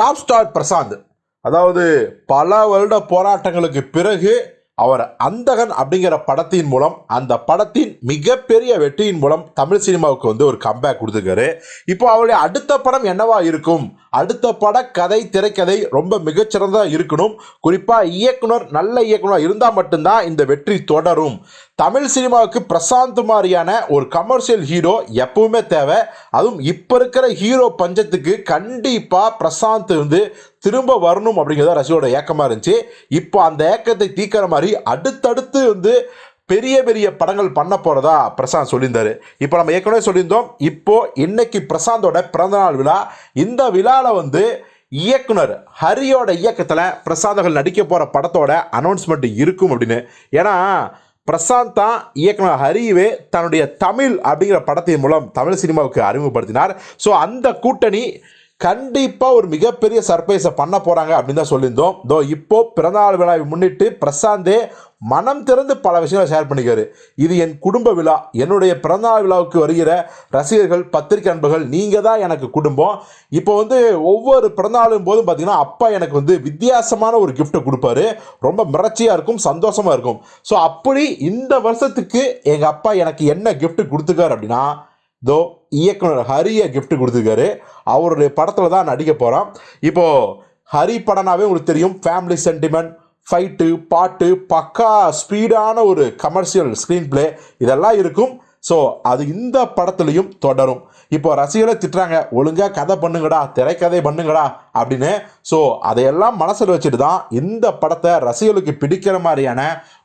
Top star Prashanth. அதாவது பல வருட போராட்டங்களுக்கு பிறகு அவர் அந்தகன் அப்படிங்கிற படத்தின் மூலம் அந்த படத்தின் மிகப்பெரிய வெற்றியின் மூலம் தமிழ் சினிமாவுக்கு வந்து ஒரு கம்பேக் கொடுத்துருக்காரு. இப்போ அவருடைய அடுத்த படம் என்னவா இருக்கும்? அடுத்த பட கதை திரைக்கதை ரொம்ப மிகச்சிறந்ததாக இருக்கணும். குறிப்பாக இயக்குனர் நல்ல இயக்குனர் இருந்தால் மட்டும்தான் இந்த வெற்றி தொடரும். தமிழ் சினிமாவுக்கு பிரசாந்த் மாதிரியான ஒரு கமர்ஷியல் ஹீரோ எப்பவுமே தேவை. அதுவும் இப்போ இருக்கிற ஹீரோ பஞ்சத்துக்கு கண்டிப்பாக பிரசாந்த் வந்து திரும்ப வரணும் அப்படிங்கிறத ரசிகோட ஏக்கமாக இருந்துச்சு. இப்போ அந்த ஏக்கத்தை தீக்கிற மாதிரி அடுத்தடுத்து வந்து பெரிய பெரிய படங்கள் பண்ண போகிறதா பிரசாந்த் சொல்லியிருந்தாரு. இப்போ நம்ம ஏற்கனவே சொல்லியிருந்தோம் இப்போது இன்னைக்கு பிரசாந்தோட பிறந்தநாள் விழா. இந்த விழாவில் வந்து இயக்குனர் ஹரியோட இயக்கத்தில் பிரசாந்தர்கள் நடிக்க போகிற படத்தோட அனௌன்ஸ்மெண்ட் இருக்கும் அப்படின்னு. ஏன்னா பிரசாந்த் தான் இயக்குனர் ஹரிவே தன்னுடைய தமிழ் அப்படிங்கிற படத்தின் மூலம் தமிழ் சினிமாவுக்கு அறிமுகப்படுத்தினார். ஸோ அந்த கூட்டணி கண்டிப்பாக ஒரு மிகப்பெரிய சர்ப்ரைஸை பண்ண போகிறாங்க அப்படின்னு தான் சொல்லியிருந்தோம். தோ இப்போ பிறந்தநாள் விழாவை முன்னிட்டு பிரசாந்தே மனம் திறந்து பல விஷயங்களை ஷேர் பண்ணிக்காரு இது என் குடும்ப விழா. என்னுடைய பிறந்தநாள் விழாவுக்கு வருகிற ரசிகர்கள் பத்திரிகை அன்பர்கள் நீங்கள் தான் எனக்கு குடும்பம். இப்போ வந்து ஒவ்வொரு பிறந்தநாளும் போதும் பார்த்தீங்கன்னா அப்பா எனக்கு வந்து வித்தியாசமான ஒரு கிஃப்ட்டை கொடுப்பாரு. ரொம்ப மிரட்சியாக இருக்கும் சந்தோஷமாக இருக்கும். ஸோ அப்படி இந்த வருஷத்துக்கு எங்கள் அப்பா எனக்கு என்ன கிஃப்ட்டு கொடுத்துருக்காரு அப்படின்னா தோ இயக்குனர் ஹரியை கிஃப்ட் கொடுத்துருக்காரு. அவருடைய படத்தில் தான் நடிக்க போகிறோம் இப்போது ஹரி படம்னாவே உங்களுக்கு தெரியும். ஃபேமிலி சென்டிமெண்ட் ஃபைட்டு பாட்டு பக்கா ஸ்பீடான ஒரு கமர்ஷியல் ஸ்க்ரீன் ப்ளே இதெல்லாம் இருக்கும். ஸோ அது இந்த படத்துலையும் தொடரும். இப்போ ரசிகர்களை திட்டுறாங்க. ஒழுங்காக கதை பண்ணுங்கடா. திரைக்கதை பண்ணுங்கடா. அப்படின்னு. ஸோ அதையெல்லாம் மனசில் வச்சுட்டு தான் இந்த படத்தை ரசிகர்களுக்கு பிடிக்கிற மாதிரியான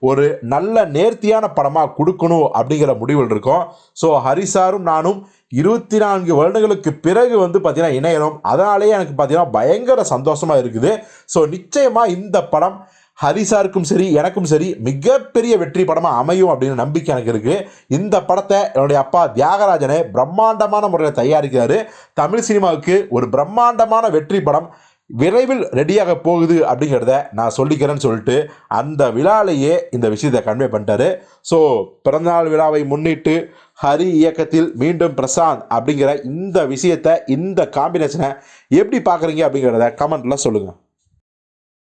ஒரு நல்ல நேர்த்தியான படமாக கொடுக்கணும் அப்படிங்கிற முடிவில் இருக்கோம். ஸோ ஹரிசாரும் நானும் இருபத்தி நான்கு வருடங்களுக்கு பிறகு வந்து பார்த்தீங்கன்னா இணையணும் அதனாலேயே எனக்கு பார்த்தீங்கன்னா பயங்கர சந்தோஷமாக இருக்குது. ஸோ நிச்சயமாக இந்த படம் ஹரிசாருக்கும் சரி எனக்கும் சரி மிகப்பெரிய வெற்றி படமாக அமையும் அப்படின்னு நம்பிக்கை எனக்கு இருக்குது இந்த படத்தை என்னுடைய அப்பா தியாகராஜனை பிரம்மாண்டமான முறையில் தயாரிக்கிறாரு. தமிழ் சினிமாவுக்கு ஒரு பிரம்மாண்டமான வெற்றி படம் விரைவில் ரெடியாக போகுது அப்படிங்கிறத நான் சொல்லிக்கிறேன்னு சொல்லிட்டு அந்த விழாலேயே இந்த விஷயத்தை கன்வே பண்ணிட்டாரு. ஸோ பிறந்தநாள் விழாவை முன்னிட்டு ஹரி இயக்கத்தில் மீண்டும் பிரசாந்த் அப்படிங்கிற இந்த விஷயத்தை இந்த காம்பினேஷனை எப்படி பார்க்குறீங்க அப்படிங்கிறத கமெண்ட்டில் சொல்லுங்கள்